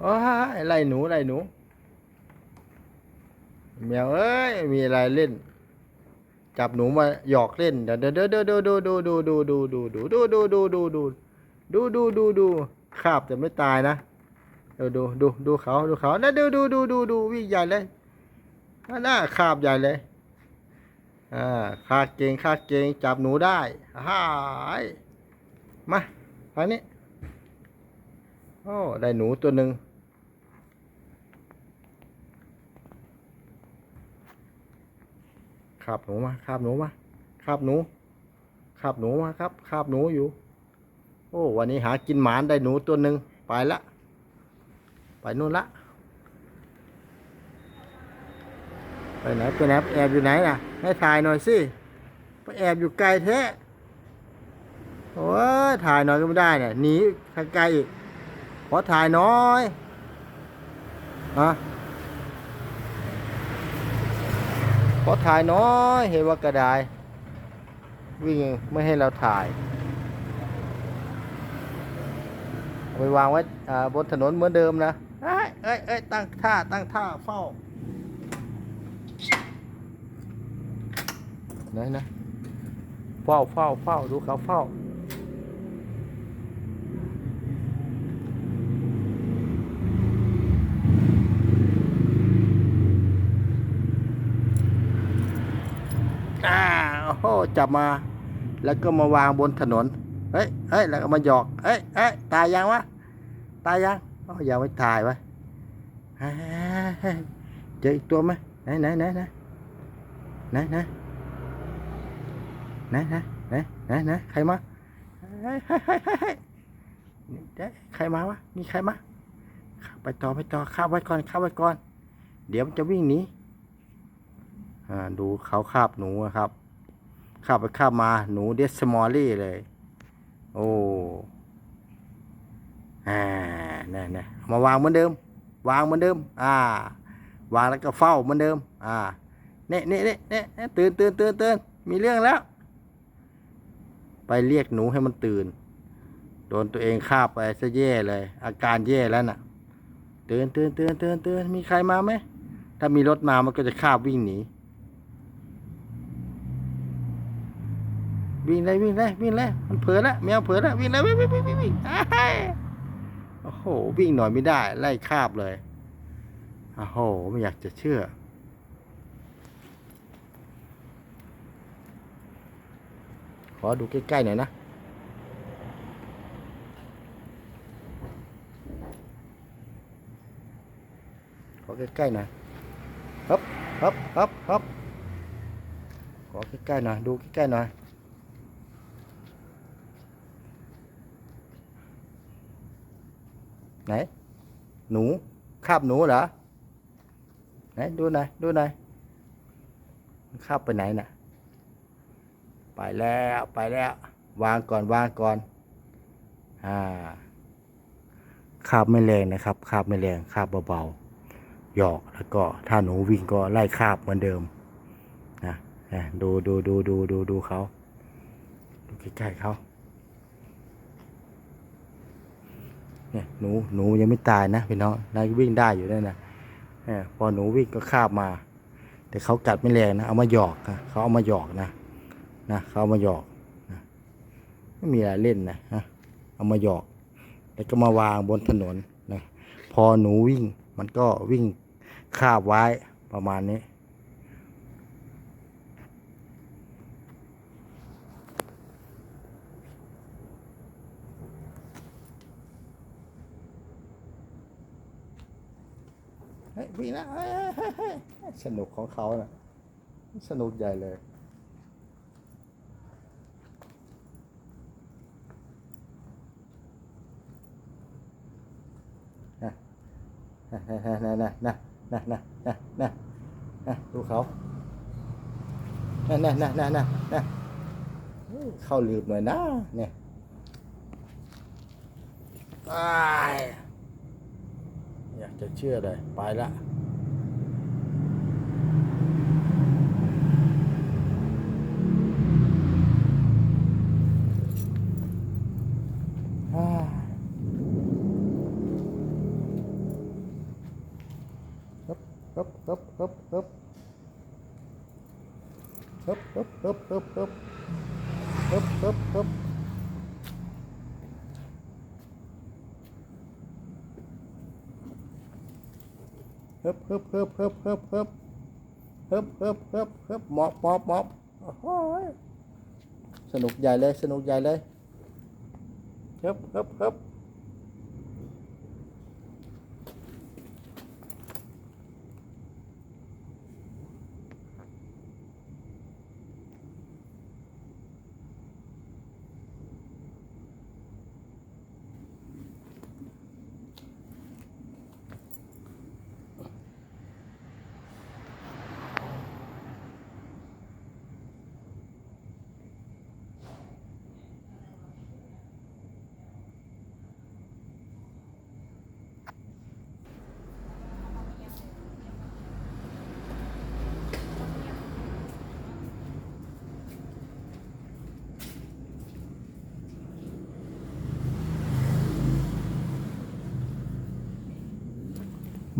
โอ้ยไล่หนูไล่หนูแมวเอ้ยมีอะไรเล่น จับหนูมาหยอกเล่นเดี๋ยวเดี๋ยวเดี๋ยวดูดูดูดูดูดูดูดูดูดูดูดูดูดูดูดูคาบแต่ไม่ตายนะดูดูดูดูเขาดูเขาแล้วดูดูดูดูดูวิ่งใหญ่เลยหน้าคาบใหญ่เลยอ่าคาเก่งคาเก่งจับหนูได้ฮ่ายมาทางนี้โอ้ได้หนูตัวหนึ่งาบหนูมาคาบหนูมาคาบหนูคาบหนูมาครับคาบหนูอยู่ โอ้วันนี้หากินหมานได้หนูตัวหนึ่งไปละ ไปนู่นละ ไปไหนไปไหนแอบอยู่ไหนน่ะ ให้ถ่ายหน่อยสิไปแอบอยู่ไกลแท้โอ้ยถ่ายหน่อยก็ไม่ได้เนี่ยหนีทางไกลอีกขอถ่ายน้อยฮะข อถ่ายน้อยเห็นว่ากระไดายวิ่งไม่ให้เราถ่ายไปวางไว้บนถนนเหมือนเดิมนะเอ้ยเอ้ยเอ้ยตั้งท่าตั้งท่าเฝ้าไหนนะเฝ้าเฝ้าเฝ้าดูเขาเฝ้า โอ้โหจับมา แล้วก็มาวางบนถนนเฮ้ยเฮ้ยแล้วก็มาหยอกเฮ้ยเฮ้ยตายยังวะตายยังโอ้ยังไม่ตายวะเฮ้ยเจออีกตัวไหมไหนไหนไหนไหนไหนไหนไหนไหนไหนไหนไหนใครมาเฮ้ยเฮ้ยเฮ้ยเฮ้ยใครมาวะมีใครมาไปต่อไปต่อข้าไว้ก่อนข้าไว้ก่อน เดี๋ยวมันจะวิ่งหนีอ่าดูเขาคาบหนูครับ คาไปคามาหนูเดสมอลลี่เลย โอ้อ่านี่นี่เอามาวางเหมือนเดิม วางเหมือนเดิม อ่า วางแล้วก็เฝ้าเหมือนเดิม อ่าเนี่ยเนี่ยเนี่ยเนี่ยตื่นตื่นตื่นตื่นมีเรื่องแล้ว ไปเรียกหนูให้มันตื่น โดนตัวเองคาไปซะแย่เลย อาการแย่แล้วน่ะตื่นตื่นตื่นตื่นตื่นมีใครมาไหมถ้ามีรถมามันก็จะคาวิ่งหนี วิ่งเลยวิ่งเลยวิ่งเลยมันเผลอแล้วแมวเผลอแล้ววิ่งเลยวิ่งวิ่งวิ่งวิ่งโอ้โหวิ่งหน่อยไม่ได้ ไล่คาบเลยโอ้โหไม่อยากจะเชื่อ ขอดูใกล้ๆหน่อยนะขอใกล้ๆหน่อยฮึบฮึบฮึบฮึบขอใกล้ๆหน่อยดูใกล้ๆหน่อย ไหน หนู คาบหนูเหรอ ไหนดูหน่อยดูหน่อยคาบไปไหนน่ะ ไปแล้วไปแล้ว วางก่อนวางก่อน อ่าคาบไม่แรงนะครับคาบไม่แรงคาบเบาๆหยอกแล้วก็ถ้าหนูวิ่งก็ไล่คาบเหมือนเดิมนะนะดูดูดูดูดูดูเขาดูใกล้ๆเขา เนี่ยหนูหนูยังไม่ตายนะพี่น้องนายวิ่งได้อยู่นั่นนะนี่พอหนูวิ่งก็คาบมา แต่เขากัดไม่แรงนะเอามาหยอกนะเขาเอามาหยอกนะนะเขาเอามาหยอกนะไม่มีอะไรเล่นนะฮะเอามาหยอก แล้วก็มาวางบนถนนนะพอหนูวิ่งมันก็วิ่งคาบไว้ประมาณนี้ เฮ้ยวิ่งนะเฮ้ยเฮ้ยเฮ้ยเฮ้ยสนุกของเขานะสนุกใหญ่เลยนะนะนะนะนะนะนะนะนะนะดูเขานะนะนะนะนะนะเข้าลืมหน่อยนะเนี่ยอ้าย จะเชื่อเลยไปละฮึบฮึบฮึบฮึบฮึบฮึบฮึบฮึบฮึบฮึบฮึบ เฮิบเฮิบเฮิบเฮิบเฮิบเฮิบเฮิบเฮิบเฮิบเฮิบหมอบหมอบหมอบสนุกใหญ่เลย สนุกใหญ่เลยฮิบเฮิบเฮิบ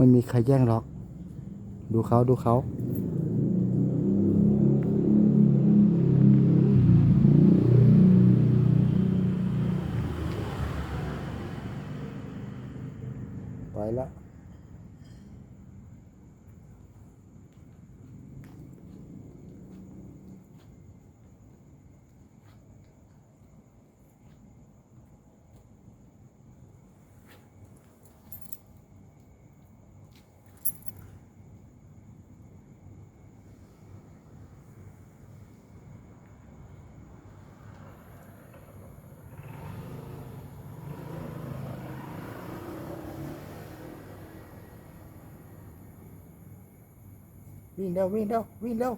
ไม่มีใครแย่งหรอก ดูเขาดูเขาไปละ วิ่งเร็ววิ่งเร็ววิ่งเร็ว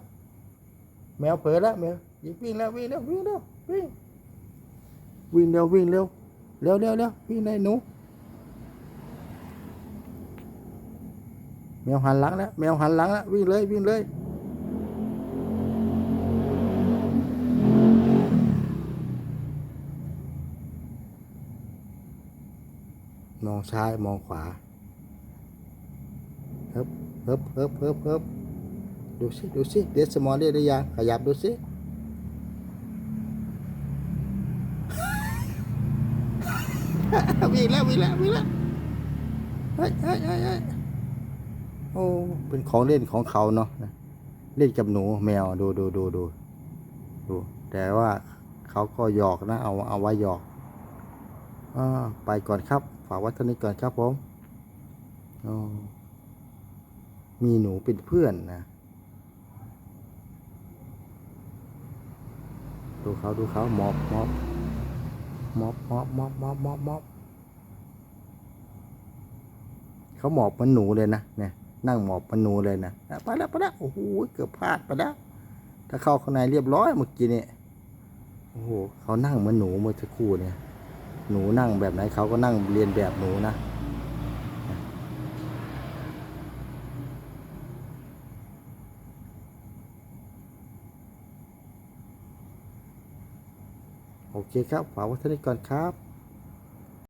แมวเผลอแล้วแมวยิงวิ่งแล้ววิ่งเร็ววิ่งเร็ววิ่งวิ่งเร็ววิ่งเร็วเร็วเร็วเร็ววิ่งเลยหนูแมวหันหลังแล้วแมวหันหลังแล้ววิ่งเลยวิ่งเลยมองซ้ายมองขวาเฮิบเฮิบเฮิบเฮิบเฮิบ ดูสิดูสิเดสมอลได้หรือยังขยับดูสิวิ่งแล้ววิ่งแล้ววิ่งแล้วเฮ้ยเฮ้ยเฮ้ยโอ้เป็นของเล่นของเขาเนาะเล่นกับหนูแมวดูดูดูดูดู แต่ว่าเขาก็หยอกนะ เอาเอาไว้หยอกอาไปก่อนครับ ฝากไว้เท่านี้ก่อนครับผมอ๋อมีหนูเป็นเพื่อนนะ ดูเขาดูเขาหมอบหมอบหมอบหมอบหมอบหมอบหมอบหมอบเขาหมอบมันหนูเลยนะเนี่ยนั่งหมอบมันหนูเลยนะอะไปแล้วไปแล้วโอ้โหเกือบพลาดไปแล้วถ้าเข้าข้างในเรียบร้อยเมื่อกี้เนี่ยโอ้โหเขานั่งเหมือนหนูเมื่อสักครู่เนี่ย หนูนั่งแบบไหนเขาก็นั่งเรียนแบบหนูนะ โอเคครับฝากไว้เท่านี้ก่อนครับ